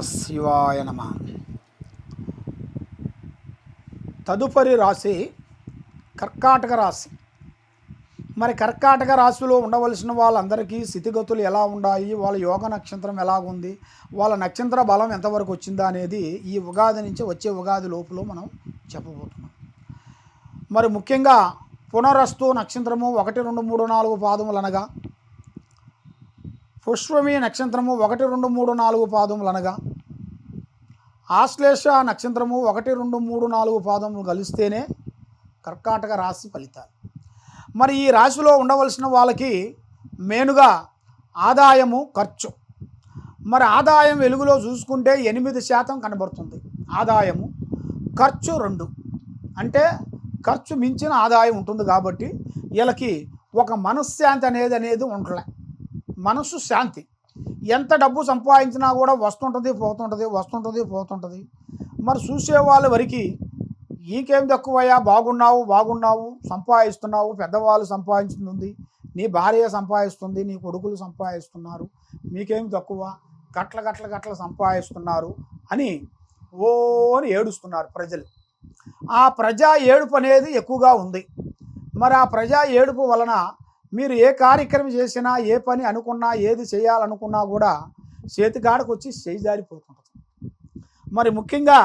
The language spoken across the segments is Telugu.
శివాయ నమ. తదుపరి రాశి కర్కాటక రాశి. మరి కర్కాటక రాశిలో ఉండవలసిన వాళ్ళందరికీ స్థితిగతులు ఎలా ఉన్నాయి? వాళ్ళ యోగ నక్షత్రం ఎలా ఉంది వాళ్ళ నక్షత్ర బలం ఎంతవరకు వచ్చిందా అనేది ఈ ఉగాది నుంచి వచ్చే ఉగాది లోపల మనం చెప్పబోతున్నాం. మరి ముఖ్యంగా పునరస్తు నక్షత్రము ఒకటి రెండు మూడు నాలుగు పాదములు అనగా పుష్పమి నక్షత్రము ఒకటి రెండు మూడు నాలుగు పాదములు అనగా ఆశ్లేష నక్షత్రము ఒకటి రెండు మూడు నాలుగు పాదములు కలిస్తేనే కర్కాటక రాశి ఫలితాలు. మరి ఈ రాశిలో ఉండవలసిన వాళ్ళకి మెయిన్గా ఆదాయము ఖర్చు. మరి ఆదాయం వెలుగులో చూసుకుంటే ఎనిమిది శాతం కనబడుతుంది. ఆదాయము ఖర్చు రెండు. అంటే ఖర్చు మించిన ఆదాయం ఉంటుంది కాబట్టి వీళ్ళకి ఒక మనశ్శాంతి అనేది అనేది ఉండలే. మనసు శాంతి. ఎంత డబ్బు సంపాదించినా కూడా వస్తుంటుంది పోతుంటుంది వస్తుంటుంది పోతుంటుంది. మరి చూసే వాళ్ళ వరకు నీకేం తక్కువయ్యా? బాగున్నావు బాగున్నావు సంపాదిస్తున్నావు పెద్దవాళ్ళు సంపాదించుతుంది నీ భార్య సంపాదిస్తుంది నీ కొడుకులు సంపాదిస్తున్నారు మీకేం తక్కువ? గట్ల గట్ల గట్ల సంపాదిస్తున్నారు అని ఓ అని ఏడుస్తున్నారు ప్రజలు. ఆ ప్రజా ఏడుపు అనేది ఎక్కువగా ఉంది. మరి ఆ ప్రజా ఏడుపు వలన మీరు ఏ కార్యక్రమం చేసినా ఏ పని అనుకున్నా ఏది చేయాలనుకున్నా కూడా చేతికాడకు వచ్చి చేయి జారిపోతుంటుంది. మరి ముఖ్యంగా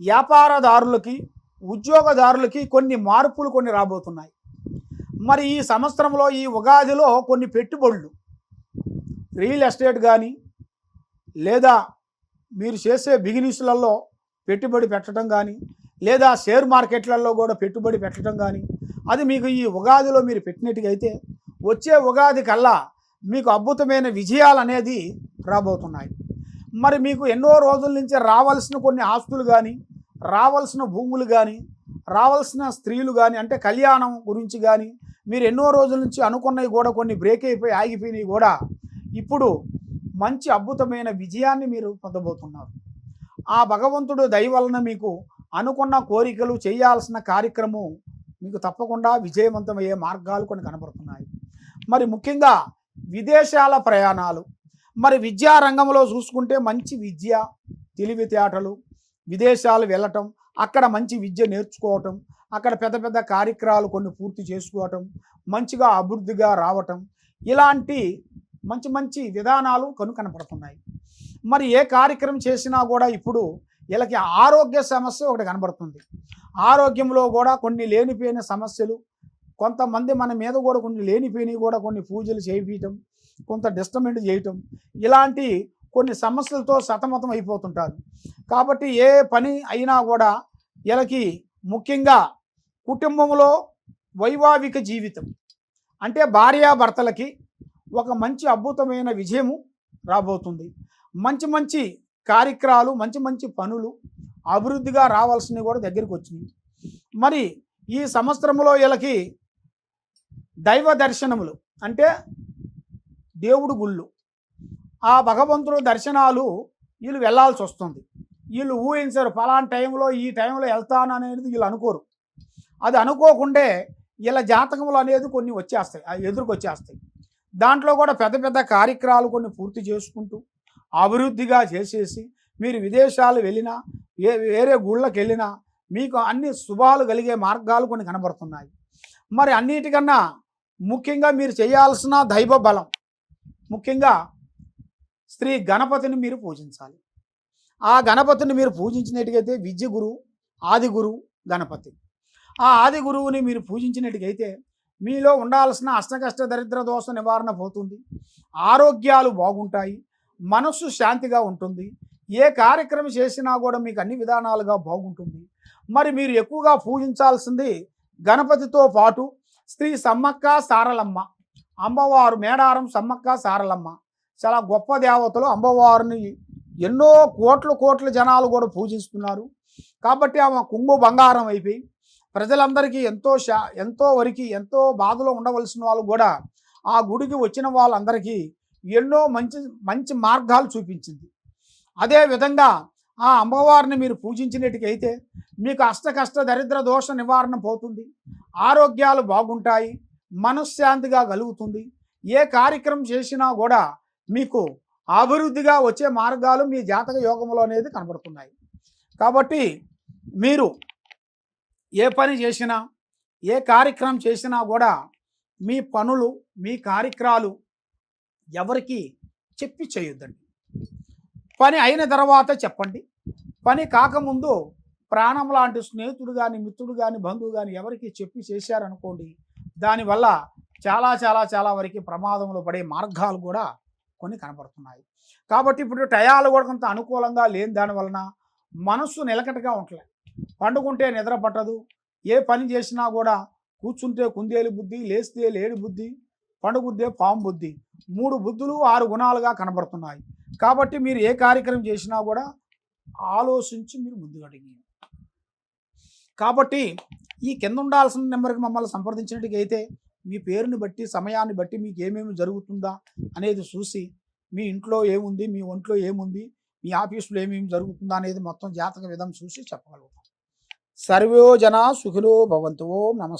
వ్యాపారదారులకి ఉద్యోగదారులకి కొన్ని మార్పులు కొన్ని రాబోతున్నాయి. మరి ఈ సంవత్సరంలో ఈ ఉగాదిలో కొన్ని పెట్టుబడులు రియల్ ఎస్టేట్ కానీ లేదా మీరు చేసే బిజినెస్లలో పెట్టుబడి పెట్టడం కానీ లేదా షేర్ మార్కెట్లలో కూడా పెట్టుబడి పెట్టడం కానీ అది మీకు ఈ ఉగాదిలో మీరు పెట్టినట్టుగా అయితే వచ్చే ఉగాది కల్లా మీకు అద్భుతమైన విజయాలు అనేది రాబోతున్నాయి. మరి మీకు ఎన్నో రోజుల నుంచి రావాల్సిన కొన్ని ఆస్తులు కానీ రావాల్సిన భూములు కానీ రావాల్సిన స్త్రీలు కానీ అంటే కళ్యాణం గురించి కానీ మీరు ఎన్నో రోజుల నుంచి అనుకున్నవి కూడా కొన్ని బ్రేక్ అయిపోయి ఆగిపోయినవి కూడా ఇప్పుడు మంచి అద్భుతమైన విజయాన్ని మీరు పొందబోతున్నారు. ఆ భగవంతుడు దయ వలన మీకు అనుకున్న కోరికలు చేయాల్సిన కార్యక్రమం మీకు తప్పకుండా విజయవంతమయ్యే మార్గాలు కొన్ని కనబడుతున్నాయి. మరి ముఖ్యంగా విదేశాల ప్రయాణాలు. మరి విద్యా రంగంలో చూసుకుంటే మంచి విద్య తెలివితేటలు విదేశాలు వెళ్ళటం అక్కడ మంచి విద్య నేర్చుకోవటం అక్కడ పెద్ద పెద్ద కార్యక్రమాలు కొన్ని పూర్తి చేసుకోవటం మంచిగా అభివృద్ధిగా రావటం ఇలాంటి మంచి మంచి విధానాలు కను కనపడుతున్నాయి. మరి ఏ కార్యక్రమం చేసినా కూడా ఇప్పుడు వీళ్ళకి ఆరోగ్య సమస్య ఒకటి కనబడుతుంది. ఆరోగ్యంలో కూడా కొన్ని లేనిపోయిన సమస్యలు కొంతమంది మన మీద కూడా కొన్ని లేనిపోయినవి కూడా కొన్ని పూజలు చేయించడం కొంత డిస్టర్బెంట్ చేయటం ఇలాంటి కొన్ని సమస్యలతో సతమతం అయిపోతుంటారు. కాబట్టి ఏ పని అయినా కూడా వీళ్ళకి ముఖ్యంగా కుటుంబంలో వైవాహిక జీవితం అంటే భార్యాభర్తలకి ఒక మంచి అద్భుతమైన విజయము రాబోతుంది. మంచి మంచి కార్యక్రమాలు మంచి మంచి పనులు అభివృద్ధిగా రావాల్సినవి కూడా దగ్గరికి వచ్చినాయి. మరి ఈ సంవత్సరంలో వీళ్ళకి దైవ దర్శనములు అంటే దేవుడు గుళ్ళు. ఆ భగవంతుడు దర్శనాలు వీళ్ళు వెళ్ళాల్సి వస్తుంది. వీళ్ళు ఊహించరు ఫలానా టైంలో ఈ టైంలో వెళ్తాను అనేది వీళ్ళు అనుకోరు. అది అనుకోకుండే వీళ్ళ జాతకములు అనేది కొన్ని వచ్చేస్తాయి ఎదురుకొచ్చేస్తాయి దాంట్లో కూడా పెద్ద పెద్ద కార్యక్రమాలు కొన్ని పూర్తి చేసుకుంటూ అభివృద్ధిగా చేసేసి మీరు విదేశాలు వెళ్ళినా వేరే గుళ్ళకి వెళ్ళినా మీకు అన్ని శుభాలు కలిగే మార్గాలు కొన్ని కనబడుతున్నాయి. మరి అన్నిటికన్నా ముఖ్యంగా మీరు చేయాల్సిన దైవ బలం. ముఖ్యంగా స్త్రీ గణపతిని మీరు పూజించాలి. ఆ గణపతిని మీరు పూజించినట్టుగైతే విద్య గురువు ఆది గురువు గణపతి. ఆ ఆది గురువుని మీరు పూజించినట్టుగైతే మీలో ఉండాల్సిన అష్టకష్ట దరిద్ర దోష నివారణ పోతుంది. ఆరోగ్యాలు బాగుంటాయి. మనస్సు శాంతిగా ఉంటుంది. ఏ కార్యక్రమం చేసినా కూడా మీకు అన్ని విధానాలుగా బాగుంటుంది. మరి మీరు ఎక్కువగా పూజించాల్సింది గణపతితో పాటు స్త్రీ సమ్మక్క సారలమ్మ. అమ్మవారు మేడారం సమ్మక్క సారలమ్మ. చాలా గొప్ప దేవతలు అమ్మవారిని ఎన్నో కోట్ల కోట్ల జనాలు కూడా పూజిస్తున్నారు. కాబట్టి ఆమె కుంగు బంగారం అయిపోయి ప్రజలందరికీ ఎంతో శా ఎంతో వరకు ఎంతో బాధలో ఉండవలసిన వాళ్ళు కూడా ఆ గుడికి వచ్చిన వాళ్ళందరికీ ఎన్నో మంచి మంచి మార్గాలు చూపించింది. అదే విధంగా ఆ అమ్మవారిని మీరు పూజించినట్టుకైతే మీకు అష్ట కష్ట దరిద్ర దోష నివారణ పోతుంది. ఆరోగ్యాలు బాగుంటాయి మనశ్శాంతిగా కలుగుతుంది. ఏ కార్యక్రమం చేసినా కూడా మీకు అభివృద్ధిగా వచ్చే మార్గాలు మీ జాతక యోగంలో అనేది కనబడుతున్నాయి. కాబట్టి మీరు ఏ పని చేసినా ఏ కార్యక్రమం చేసినా కూడా మీ పనులు మీ కార్యక్రమాలు ఎవరికి చెప్పి చేయొద్దండి. పని అయిన తర్వాత చెప్పండి. పని కాకముందు ప్రాణం లాంటి స్నేహితుడు కానీ మిత్రుడు కానీ బంధువు కానీ ఎవరికి చెప్పి చేశారనుకోండి దానివల్ల చాలా చాలా చాలా వరకు ప్రమాదంలో పడే మార్గాలు కూడా కొన్ని కనపడుతున్నాయి. కాబట్టి ఇప్పుడు టయాలు కూడా కొంత అనుకూలంగా లేని దాని వలన మనస్సు నిలకటగా ఉండలే పండుకుంటే నిద్ర పట్టదు ఏ పని చేసినా కూడా కూర్చుంటే కుందేలు బుద్ధి లేస్తే లేడి బుద్ధి పండుకుంటే పాము బుద్ధి మూడు బుద్ధులు ఆరు గుణాలుగా కనబడుతున్నాయి. కాబట్టి మీరు ఏ కార్యక్రమం చేసినా కూడా ఆలోచించి మీరు ముందుకు అడిగి. కాబట్టి ఈ కింద ఉండాల్సిన నెంబర్కి మమ్మల్ని సంప్రదించినట్టుగైతే మీ పేరుని బట్టి సమయాన్ని బట్టి మీకు ఏమేమి జరుగుతుందా అనేది చూసి మీ ఇంట్లో ఏముంది మీ ఒంట్లో ఏముంది మీ ఆఫీసులో ఏమేమి జరుగుతుందా అనేది మొత్తం జాతక విధం చూసి చెప్పగలుగుతాం. సర్వో జన సుఖిలో భవంతు ఓం నమ.